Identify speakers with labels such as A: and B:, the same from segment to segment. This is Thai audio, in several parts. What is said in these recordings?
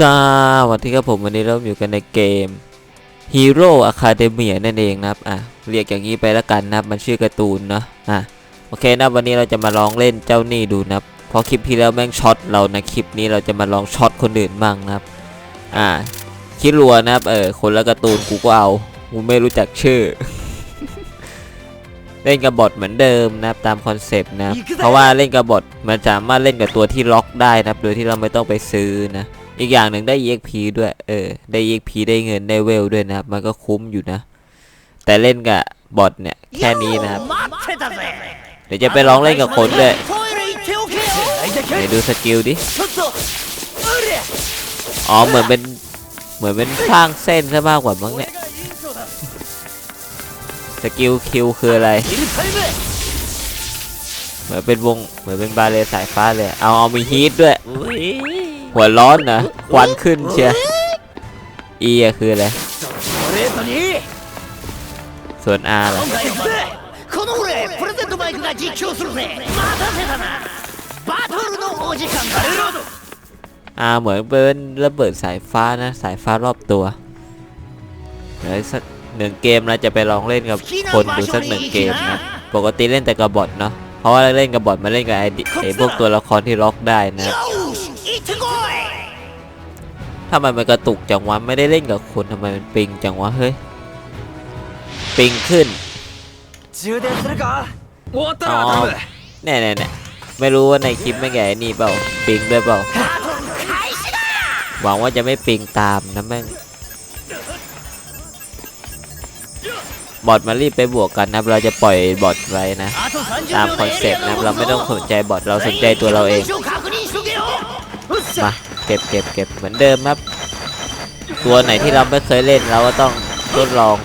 A: สวัสดีครับผมวันนี้เราอยู่กันในเกม Hero Academia นั่นเองนะครับอะเรียกอย่างนี้ไปล้วกันนะครับมันชื่อการ์ตูนเนาะอะโอเคนะวันนี้เราจะมาลองเล่นเจ้านี่ดูนะครับพราะคลิปที่แล้วแม่งช็อตเรานะคลิปนี้เราจะมาลองช็อตคนอื่นบ้างนะครับอะคิดรัวนะครับเออคนละการ์ตูนกูก็เอากูไม่รู้จักชื่อ เล่นกับบอทเหมือนเดิมนะครับตามคอนเซปต์นะเพราะว่าเล่นกับบอทมันสามารถเล่นกับตัวที่ล็อกได้นะครับโดยที่เราไม่ต้องไปซื้อนะ อีกอย่างหนึ่งได้เยกพีด้วย เออ ได้เยกพีได้เงินได้เวลด้วยนะครับ มันก็คุ้มอยู่นะ แต่เล่นกับบอทเนี่ย แค่นี้นะครับ เดี๋ยวจะไปลองเล่นกับคนด้วยเดี๋ยวดูสกิลดิ อ๋อ เหมือนเป็น เหมือนเป็นข้างเส้นซะมากกว่ามั้งเนี่ย สกิลคิวคืออะไร เหมือนเป็นวง เหมือนเป็นบาเลสายฟ้าเลย เอา เอามีฮีทด้วย หัวร้อนนะควันขึ้นเชียอีอคืออะไร ส่วนอาล่ะอาเหมือนเป็นระเบิดสายฟ้านะ สายฟ้ารอบตัวเดี๋ยวสักหนึ่งเกมเราจะไปลองเล่นกับคนดูสักหนึ่งเกมนะ ปกติเล่นแต่กระบอกเนาะเพราะว่าเล่นกระบอกมาเล่นกับไอพวกตัวละครที่ล็อกได้นะ
B: ทำ
A: ไมมันกระตุกจังวะไม่ได้เล่นกับคนทำไมมันปิงจังวะเฮ้ยปิงขึ้นอ๋อเนี่ยเน่ไม่รู้ว่าในคลิปไม่แก่นี่เปล่าปิงด้วยเปล่าหวังว่าจะไม่ปิงตามนะแม่งบอทมารีบไปบวกกันนะเราจะปล่อยบอทไว้นะ ตามคอนเซ็ปต์นะเราไม่ต้องสนใจบอทเราสนใจตัวเราเองมา เก็บเก็บเก็บเหมือนเดิมครับ ตัวไหนที่เราไม่เคยเล่นเราก็ต้องทดลอง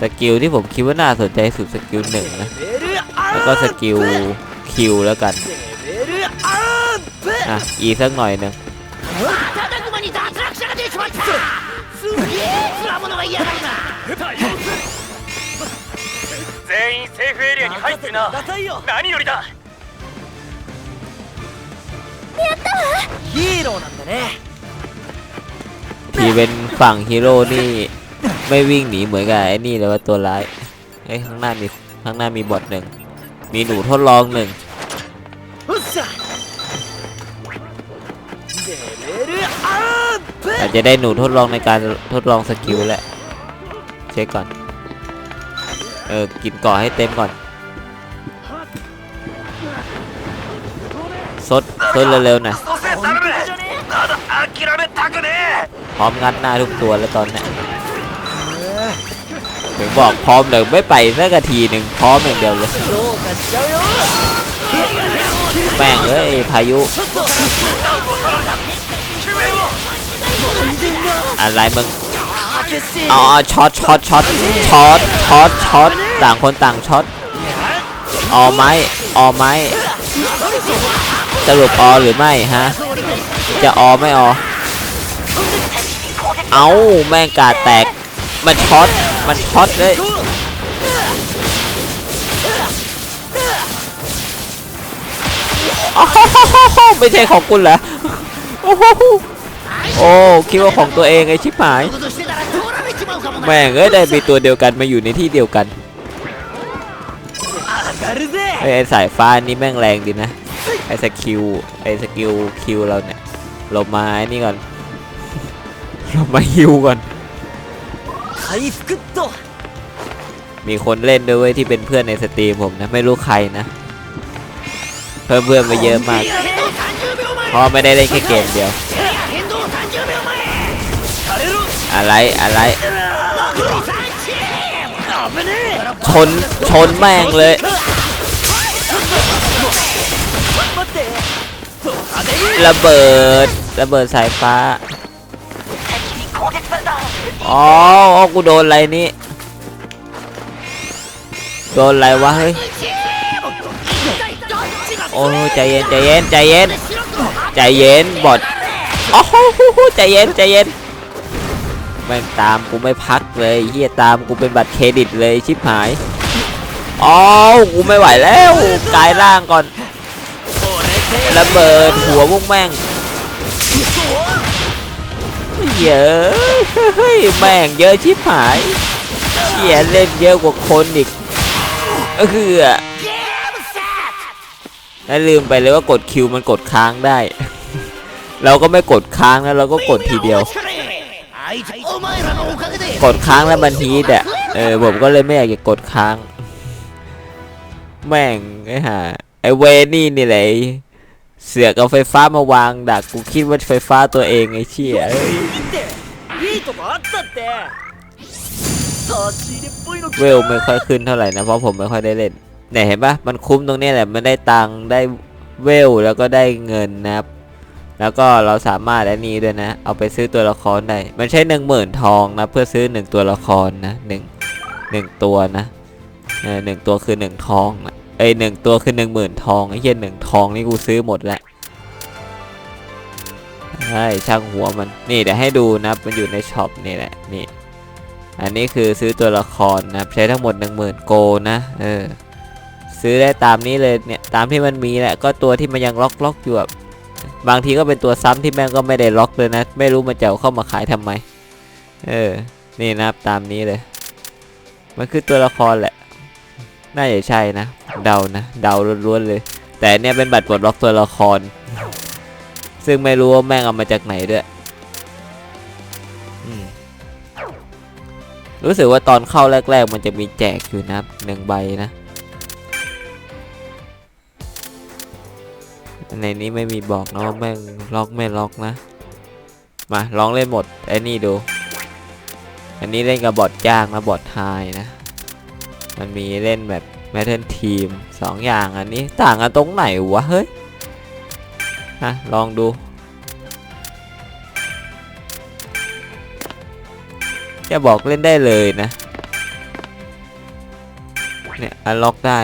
A: สกิลที่ผมคิดว่าน่าสนใจสุดสกิลหนึ่งนะ
B: レベルア
A: แล้ว
B: ッ
A: ก็
B: プ
A: สกิลคิวแล้วกัน
B: レベルアップ
A: อ่ะ อีสักหน่อยหนึ่ง
B: 瞬く間に脱落者が出ちまったすげえつわものが嫌がるな
C: 全員セーフエリアに入ってるな何よりだ
B: ヒーローなんだね
A: ทีเป็นฝั่งฮีโร่นี่ ไม่วิ่งหนีเหมือนกับไอ้นี่เลยว่าตัวร้ายเอ้ยข้างหน้ามีข้างหน้ามีบอทหนึ่ง มีหนูทดลองหนึ่ง
B: おっしゃレベルアップ
A: อาจจะได้หนูทดลองในการทดลองสกิลแหละ เช็คก่อน เออ กินก่อให้เต็มก่อน ซดซดเร็วๆหน่อยพร้อมงัดหน้าทุกตัวแล้วตอนนี้ยถึงบอกพร้อมเดี๋ยวไม่ไปสักทีหนึ่งพร้อมอย่างเดียวเลยแม่งเลยพายุ อะไรมึงอ๋อช็อตช็อตช็อตช็อตช็อตช็อตต่างคนต่างช็อตออไม้ออไม้ สรุปออหรือไม่ฮะ จะออไม่ออ เอาแม่งกาดแตก มันช็อต มันช็อตเลยไม่ใช่ของคุณเหรอ โอ้โหโอ้คิดว่าของตัวเองไอชิบหาย แม่งเอ้ยได้มีตัวเดียวกันมาอยู่ในที่เดียวกัน ไอ้สายฟ้านี่แม่งแรงดีนะ ไอ้สกิลไอ้สกิลคิวเราเนี่ยเรามาไอ้นี่ก่อน เรามาฮิวก่อน มีคนเล่นด้วยที่เป็นเพื่อนในสตรีมผมนะ ไม่รู้ใครนะ เพิ่มเพื่อนมาเยอะมากพอไม่ได้เล่นแค่เกมเดียว อะไรอะไรชนชนแม่งเลย ระเบิด ระเบิดสายฟ้า อ๋อโอ้กูโดนอะไรนี่ โดนอะไรวะเฮ้ย โอ้ใจเย็นใจเย็นใจเย็นใจเย็นบอดโอ้โหใจเย็นใจเย็นแม่งตามกูไม่พักเลยเฮียตามกูเป็นบัตรเครดิตเลยชิบหายอ๋อกูไม่ไหวแล้วกายร่างก่อน ระเบิดหัววงแม่งเยอะเฮ้ยแม่งเยอะชิบหายเขียนเล่นเยอะกว่าคนอีกคือแล้วลืมไปเลยว่ากดคิวมันกดค้างได้ เราก็ไม่กดค้างแล้วเราก็กดทีเดียว กดค้างแล้วมันฮีดอะเออผมก็เลยไม่อยากจะกดค้าง แม่งไอ้ห่าไอ้เวนี่นี่แหละ เสือกเอาไฟฟ้ามาวางดักกูคิดว่าไฟฟ้าตัวเองไอ้เชี่ยเวลไม่ค่อยขึ้นเท่าไหร่นะเพราะผมไม่ค่อยได้เล่นเนี่ยเห็นปะมันคุ้มตรงนี้แหละมันได้ตังค์ได้เวลแล้วก็ได้เงินนะครับ แล้วก็เราสามารถอันนี้ด้วยนะ เอาไปซื้อตัวละครได้ มันใช้หนึ่งหมื่นทองนะเพื่อซื้อหนึ่งตัวละครนะหนึ่งหนึ่งตัวนะเออหนึ่งตัวคือหนึ่งทองนะ เอ้หนึ่งตัวคือหนึ่งหมื่นทองไอ้เหี้ยหนึ่งทองนี่กูซื้อหมดแล้วใช่ช่างหัวมันนี่เดี๋ยวให้ดูนะมันอยู่ในช็อปนี่แหละนี่อันนี้คือซื้อตัวละครนะใช้ทั้งหมด1 0,000โกนะเออซื้อได้ตามนี้เลยเนี่ยตามที่มันมีแหละก็ตัวที่มันยังล็อกล็อกอยู่อะบางทีก็เป็นตัวซ้ำที่แม่งก็ไม่ได้ล็อกเลยนะ ไม่รู้มันจะเอาเข้ามาขายทำไม เออ นี่นะตามนี้เลย มันคือตัวละครแหละ น่าจะใช่นะ เดานะ เดาล้วนๆเลย แต่เนี่ยเป็นบัตรปลดล็อกตัวละคร ซึ่งไม่รู้ว่าแม่งเอามาจากไหนด้วยรู้สึกว่าตอนเข้าแรก ๆ มันจะมีแจกอยู่นะหนึ่งใบนะ ในนี้ไม่มีบอกนะว่าแม่งล็อกไม่ล็อกนะ มาลองเล่นหมดไอ้นี่ดู อันนี้เล่นกับบอทจ้างนะบอทไฮนะ มันมีเล่นแบบ แมทเทนทีมสองอย่างอันนี้ต่างกันตรงไหนวะ เฮ้ยฮะลองดูจะบอกเล่นได้เลยนะ เนี่ยอันล็อกได้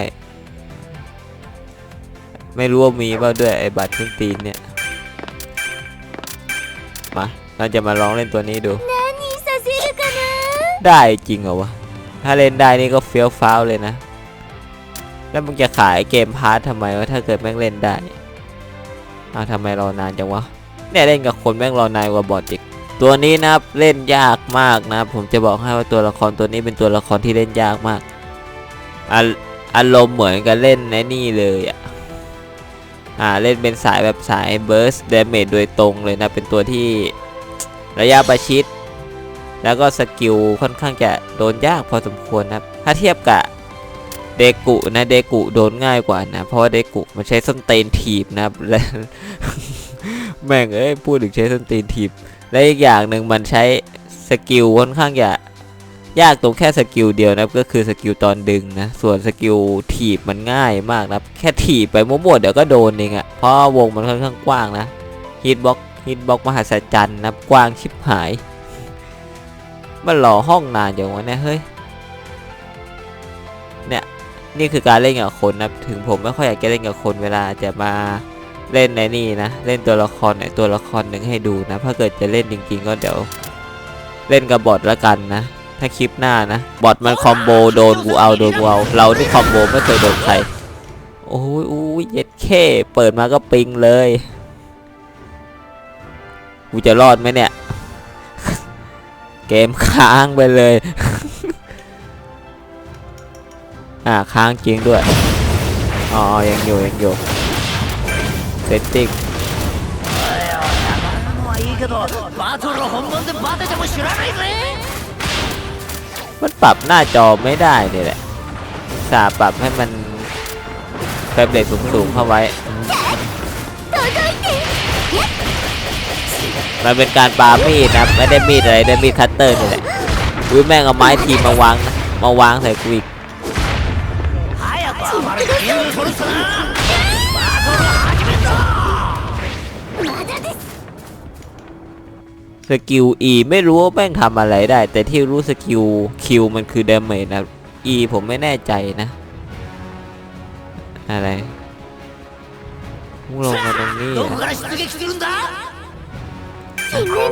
A: ไม่รู้ว่ามีบ้ล่าด้วยไอ้บัตรขึ้นตีนเนี่ย มา เราจะมาลองเล่นตัวนี้ดู ได้จริงเหรอวะ ถ้าเล่นได้นี่ก็เฟี้ยวฟ้าวเลยนะ แล้วมึงจะขายเกมพาร์ททำไมวะถ้าเกิดแม่งเล่นได้เอ้าทำไมรอนานจังวะเนี่ยเล่นกับคนแม่งรอนานกว่าบอทอีกตัวนี้นะครับเล่นยากมากนะผมจะบอกให้ว่าตัวละครตัวนี้เป็นตัวละครที่เล่นยากมากอาอารมณ์เหมือนกับเล่นในนี่เลยอะอ่าเล่นเป็นสายแบบสายเบิร์สเดเมจโดยตรงเลยนะเป็นตัวที่ระยะประชิด แล้วก็สกิลค่อนข้างจะโดนยากพอสมควรนะครับถ้าเทียบกับ เดกุนะเดกุโดนง่ายกว่านะ เพราะว่าเดกุมันใช้ส้นตีนถีบนะและแม่งเอ้ยพูดถึงใช้ส้นตีนถีบ และอีกอย่างหนึ่งมันใช้สกิลค่อนข้างจะยากตรงแค่สกิลเดียวนะก็คือสกิลตอนดึงนะ ส่วนสกิลถีบมันง่ายมากนะแค่ถีบไปมั่วๆเดี๋ยวก็โดนเองอะ่ะเพราะวงมันค่อนข้างกว้างนะฮิตบ็อกฮิตบ็อกมหัศจรรย์นะกว้างชิบหาย มันหล่อห้องนานอย่างวะเนี่ยเฮ้ย นี่คือการเล่นกับคนนะถึงผมไม่ค่อยอยากจะเล่นกับคนเวลาจะมาเล่นในนี่นะ เล่นตัวละครไหนตัวละครหนึ่งให้ดูนะ ถ้าเกิดจะเล่นจริง ๆ ก็เดี๋ยว เล่นกับบอทละกันนะ ถ้าคลิปหน้านะ บอทมันคอมโบโดนกูเอาโดนกูเอาเราที่คอมโบไม่เคยโดนใคร โอ้ยโอ้ยเย็ดเคเปิดมาก็ปิงเลย กูจะรอดไหมเนี่ย เกมค้างไปเลย อ่าค้างจริงด้วย อ๋อ ยังอยู่ ยังอยู่เซตติ
B: กง
A: มันปรับหน้าจอไม่ได้นี่แหละสาปรับให้มันแฟรมเรทสูงๆเข้าไว้ มันเป็นการปามีดนะไม่ได้มีดอะไรได้มีดคัตเตอร์นี่แหละอุ้ยแม่งเอาไม้ทีมาวางนะมาวางใส่กูอีก
B: く暴れてゲーム取るさなバトル始めんぞ
D: まだです
A: สกิล E ไม่รู้ว่าแม่งทำอะไรได้ แต่ที่รู้สกิล Q มันคือ damage นะ E ผมไม่แน่ใจนะ อะไรมึงลงมาตรงนี้
B: どこ
A: นะ
B: から出撃するんだ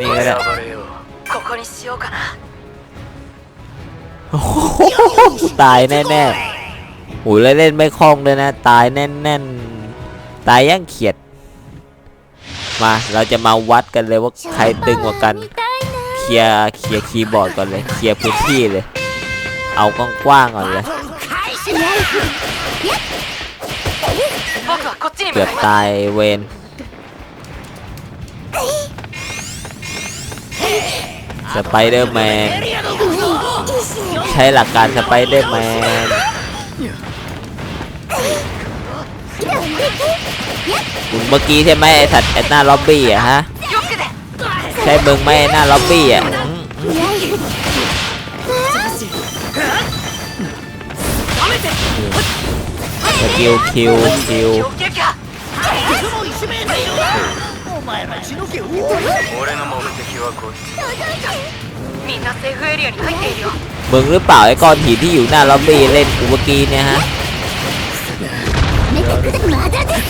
A: นี่ก็ได้
C: 暴れようここにしようかな
A: โอ้โหตายแน่ๆ โอ้ยเล่นไม่คล่องเลยนะ ตายแน่นๆ ตายย่างเขียด มาเราจะมาวัดกันเลยว่าใครตึงกว่ากัน เคลียร์เคลียร์คีย์บอร์ดก่อนเลย เคลียร์พื้นที่เลย เอากว้างๆก่อนเลย เกือบตายเวนสไปเดอร์แมน ใช้หลักการสไปเดอร์แมน มึงเมื่อกี้ใช่ไหมไอสัตว์ไอหน้าล็อบบี้อะฮะใช่มึงไหมไหน้าล็อบบี้อะสกิวคิวคิวมึงหรือเปล่าไอ้ก้อนหินที่อยู่หน้าล็อบบี้เล่นกูเมื่อกี้เนี่ยฮะ
D: まだです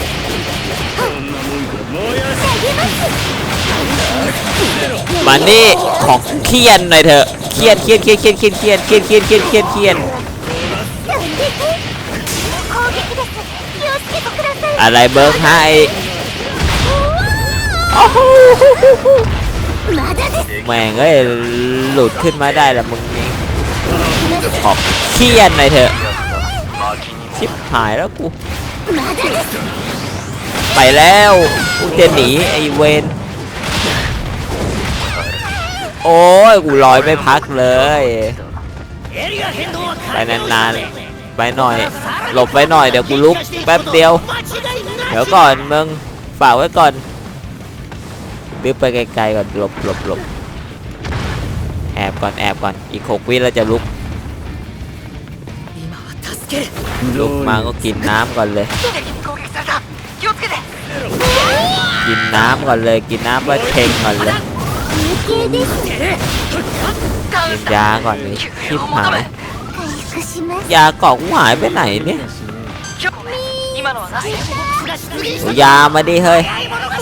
A: มานี่ขอเคียนหน่อยเถอะเคียนเคียนเคียนเคียนเคียนเคียนเคียนเคียนเคียนเคียนเคียน
D: 攻撃です気をつけてください
A: อะไรเบิร์กให้
D: まだです
A: แม่งเอ้ยหลุดขึ้นมาได้ละมึงนี่ขอเคียนหน่อยเถอะ
E: 薪に
A: ชิบหายแล้วกู
D: まだです
A: ไปแล้วกูจะหนีไอเวนโอ้ยกูลอยไม่พักเลยไปนานๆไปหน่อย หลบไปหน่อยเดี๋ยวกูลุกแป๊บเดียว เดี๋ยวก่อนมึงฝากไว้ก่อนบิ้วไปไกลๆก่อนหลบหลบหลบแอบก่อนแอบก่อนอีกหกวิเราจะลุก ลุกมาก็กินน้ำก่อนเลย กินน้ำก่อนเลย กินน้ำแล้วเทงก่อนเลยยาก่อนเลยชิบหายยาเกาะกูหายไปไหนเนี่ยยามาดิเฮ้ย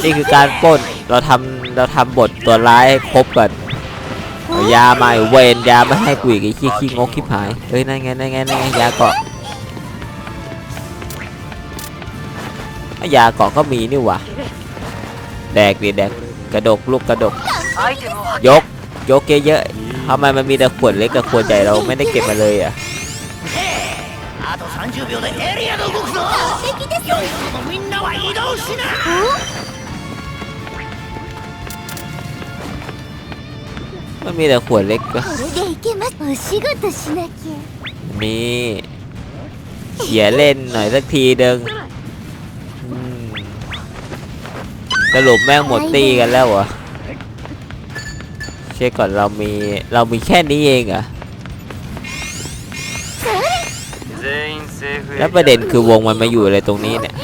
A: นี่คือการป้น เราทำเราทำบทตัวร้ายครบก่อนยามาเวนยาไม่ให้กูอีกไอ้ขี้ขี้งกขี้ผาย เฮ้ยนั่นไงนั่นไงนั่นไงยาเกาะ ยาเกาะก็มีนี่หว่าแดกดิแดกกระดกลูกกระดก ยก ยกเยอะๆทำไมมันมีแต่ขวดเล็กกับขวดใหญ่เราไม่ได้เก็บมาเลยอะมันมีแต่ขวดเล็ก
D: ก็
A: มีเขียเล่นหน่อยสักทีเดิง สรุปแม่งหมดตีกันแล้วเะเช็คก่อนเรามีเรามีแค่นี้เองเหรแล้วประเด็นคือวงมันมาอยู่อะไรตรงนี้เนี่ย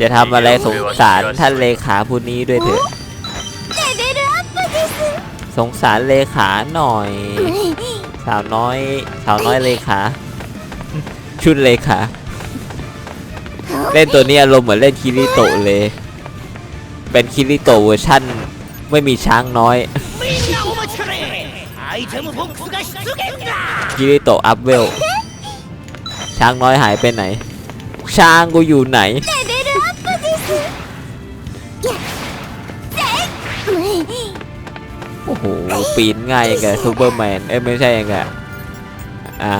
A: จะทำอะไรสงสารท่านเลขาผู้นี้ด้วยเถอะ สงสารเลขาหน่อย สาวน้อย สาวน้อยเลยค่ะชุดเลยค่ะเล่นตัวนี้อารมณ์เหมือนเล่นคิริโตเลย เป็นคิริโตเวอร์ชั่นไม่มีช้างน้อยคิริโตอัพเวลช้างน้อยหายไปไหน ช้างกูอยู่ไหน ปีนง่ายยังไงซูเปอร์แมน เอ้ยไม่ใช่ยังไงอ่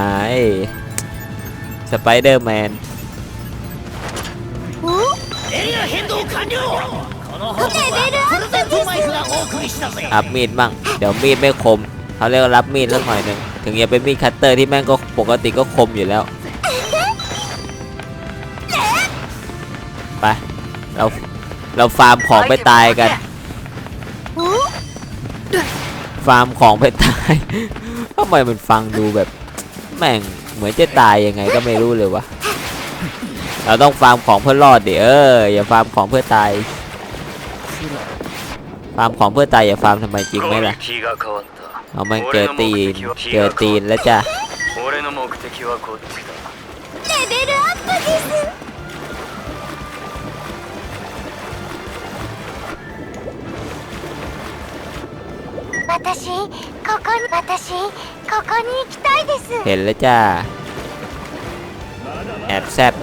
A: สไปเดอร์แมนอับมีดบ้างเดี๋ยวมีดไม่คม เขาเรียกรับมีดสักหน่อยหนึ่ง ถึงจะเป็นมีดคัตเตอร์ที่แม่งก็ปกติก็คมอยู่แล้ว ไป เรา เราฟาร์มของไปตายกัน ฟาร์มของไปตาย ทำไมมันฟังดูแบบ แม่งเหมือนจะตายยังไงก็ไม่รู้เลยวะ เราต้องฟาร์มของเพื่อรอดเดี๋ยวเอออย่าฟาร์มของเพื่อตาย ฟาร์มของเพื่อตายอย่าฟาร์มทำไมจริงไหมล่ะ
E: 攻撃が変わった
A: เอามันเจอตีน เจอตีนแล้วจ้ะ
E: 俺の目的はこっちだ
D: レベルアップです 私ここに私 ここに行きたいです
A: เห็นแล้วจ้า แอบแซบ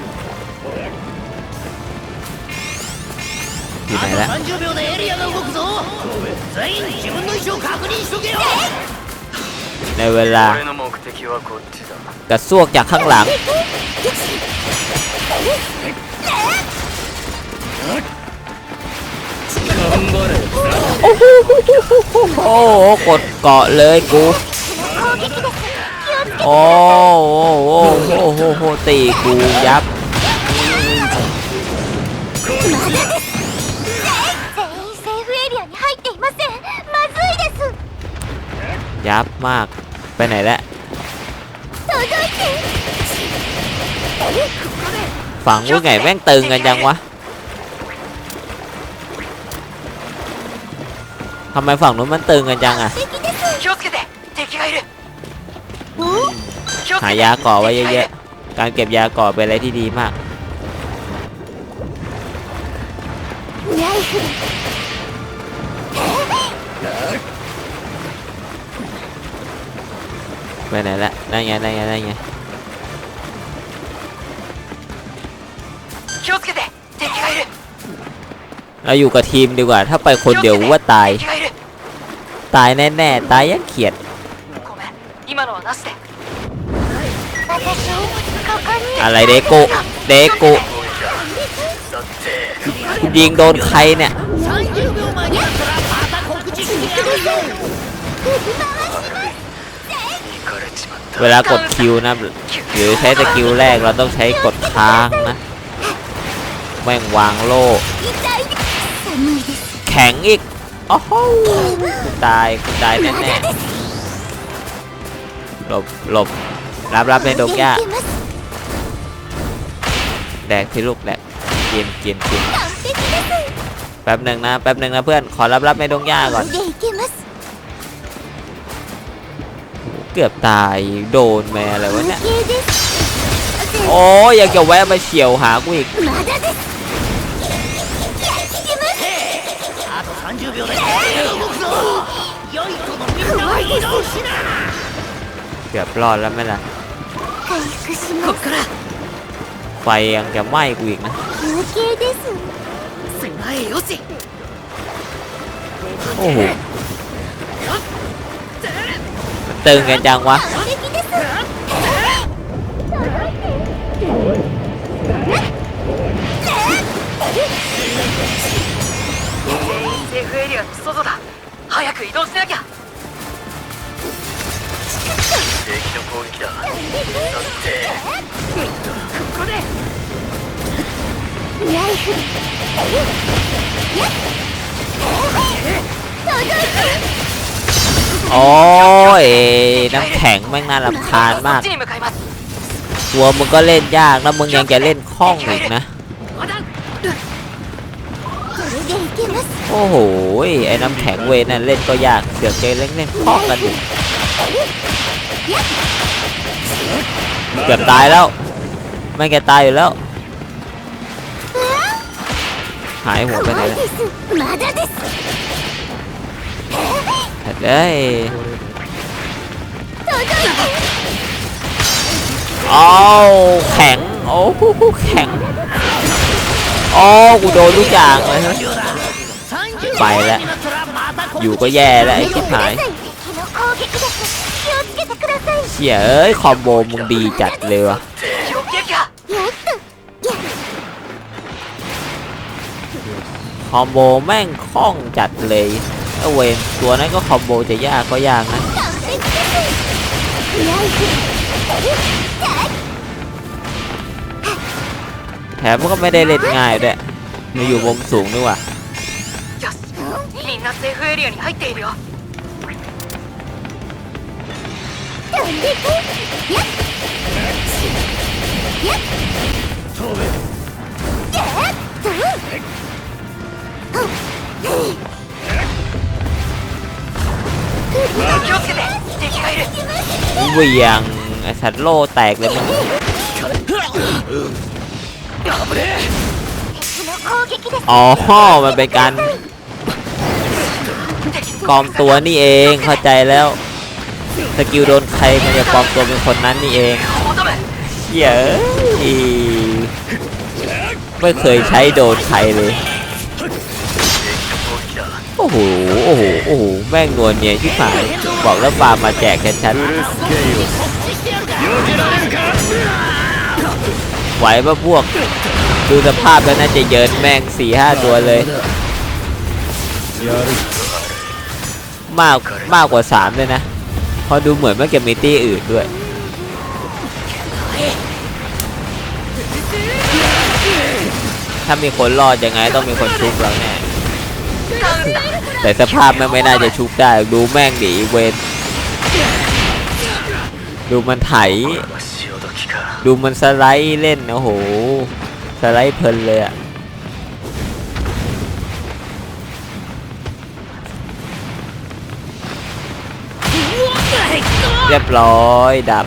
A: อยู่ไหน
B: あ
A: ละ
B: と30秒でエリアが動くぞ全員自分の位置を確認しとけよ
A: ในเวลา
E: 俺の目的はこっちだ
A: กระซวกจากข้างหลัง โอ้โกดเกาะเลยกูโอ้โหโอ้โหโอ้โหตีกูยับยับมากไปไหนละ
D: ว
A: ฝั่งว่าไงแม่งตึงกันยังวะ ทำไมฝั่งนู้นมันตึงกันจังอะหายาก่อไว้เยอะๆ การเก็บยาก่อเป็นอะไรที่ดีมาก ไปไหนละนั่นไงนั่นไงนั่นไงเราอยู่กับทีมดีกว่า ถ้าไปคนเดียวว่าตาย ตายแน่ๆ ตายยังเขียดอะไรเดโกเดโกยิงโดนใครเนี่ยเวลากดคิวนะหรือใช้สกิลแรกเราต้องใช้กดค้างนะแม่งวางโลแข็งอีก โอ้โหคุณตายคุณตายแน่แน่หลบหลบรับรับในดงหญ้แดกที่ลูกแดกกินกินกินแป๊บหนึ่งนะแป๊บหนึ่งนะเพื่อนขอรับรับในดงย่าก่อน เกือบตายโดนแม่อะไรวะเนี่ยโอ้ยอยากจะแวะมาเฉียวหากูอีก
B: 秒でエリアが動くぞ良い子のみんなは移動しな
A: เกือบรอดแล้วไหมล่ะ
D: 回復しま
B: こっから
A: ไฟยังจะไหม้กูอีกนะ
D: す OK です
B: 前へよし
A: โอ้โหมันตึงกันจังวะ
D: 完璧です
C: セーフエリアの外だ早く移動しなきゃ
E: 敵の攻撃だ
D: ライフル届いて
A: โอ้ยน้ำแข็งแม่งน่ารำคาญ
C: そ
A: มา
C: っ
A: ก
C: ちに向かいます
A: ตัวมึงก็เล่นยากแล้วมึงยังจะเล่นคล่องอีกนะ โอ้โห ไอ้น้ำแข็งเวนั่นเล่นก็ยากเดือกเจเล่นเล่นพอกกันอยู่เกือบตายแล้ว ไม่แกตายอยู่แล้ว หายหัวไปไหนแล้วเลยเอาแข็ง โอ้แข็ง โอ้กูโดนทุกอย่างเลยฮะ ไปแล้ว อยู่ก็แย่แล้วไอ้ที่หายเสียเอ้ยคอมโบมึงดีจัดเลยวะคอมโบแม่งคล่องจัดเลยเอเวนตัวนั้นก็คอมโบจะยากก็ยากนะแถมก็ไม่ได้เล่นง่ายด้วยมาอยู่มุมสูงด้วยว่ะ
C: んなセーフエリアに入っているよ
D: 飛んでいくやっやっやっ
C: 気をつけて敵がいる
A: เหวียงไอสัตว์โล่แตกเลยมึง
D: 敵の攻撃です
A: อ๋อ มันเป็นการ
C: 敵の
A: ปลอมตัวนี่เองเข้าใจแล้วสกิลโดนใครมันจะปลอมตัวเป็นคนนั้นนี่เองเยอะไม่เคยใช้โดนใครเลยโอ้โหโอ้โหโอ้โหแม่งนวลเนี่ยที่ฝ่ายบอกแล้วปามาแจกแค่ชัดไหวปะพวกดูสภาพแล้วน่าจะเยินแม่งสี่ห้าตัวเลย มากมากกว่า 3 เลยนะ พอดูเหมือนว่าจะมิตี้อื่นด้วย ถ้ามีคนรอดยังไงต้องมีคนชุบแล้วแน่แต่สภาพแม่นไม่น่าจะชุบได้ ดูแม่งหนีเวนดูมันไถ ดูมันสไลด์เล่น โอ้โห สไลด์เพลินเลยอะ รียบร้อยดับ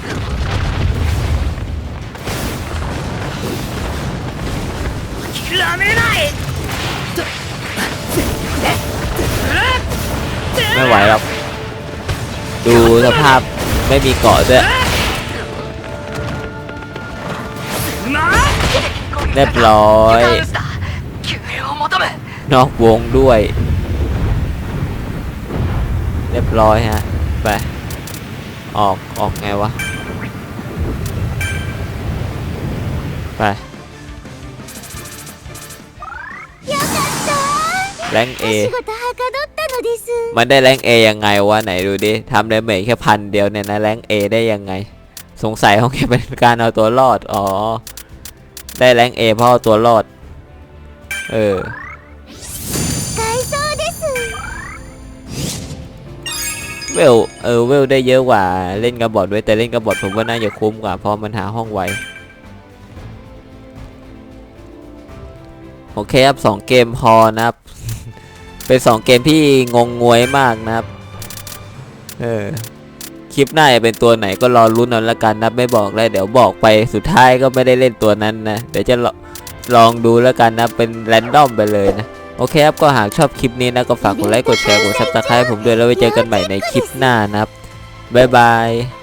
A: ไม่ไหวหรอกดูสภาพไม่มีเกาะด้วยเรียบร้อยนอกวงด้วย เรียบร้อยฮะ ไป ออกออกไงวะ ไปแรงเอมันได้แรงเอยังไงวะไหนดูดิทำเดเมจแค่พันเดียวเนี่ยนะแรงเอได้ยังไง สงสัยเขาแค่เป็นการเอาตัวรอด อ๋อ ได้แรงเอเพราะเอาตัวรอด เออ เวลเออเวลได้เยอะกว่าเล่นกระบอดด้วยแต่เล่นกระบอดผมว่าน่าจะคุ้มกว่าเพราะมันหาห้องไวโอเคครับสองเกมพอนะครับ เป็นสองเกมที่งงงวยมากนะครับเออคลิปหน้าจะเป็นตัวไหนก็รอรุ้นเอาละกันนะไม่บอกแล้วเดี๋ยวบอกไปสุดท้ายก็ไม่ได้เล่นตัวนั้นนะเดี๋ยวจะลลองดูแล้วกันนะเป็นแรนดอมไปเลยนะ โอเคครับ ก็หากชอบคลิปนี้นะ ก็ฝากกดไลค์ กดแชร์ กดซับสไครต์ผมด้วย แล้วไว้เจอกันใหม่ในคลิปหน้านะครับ บ๊ายบาย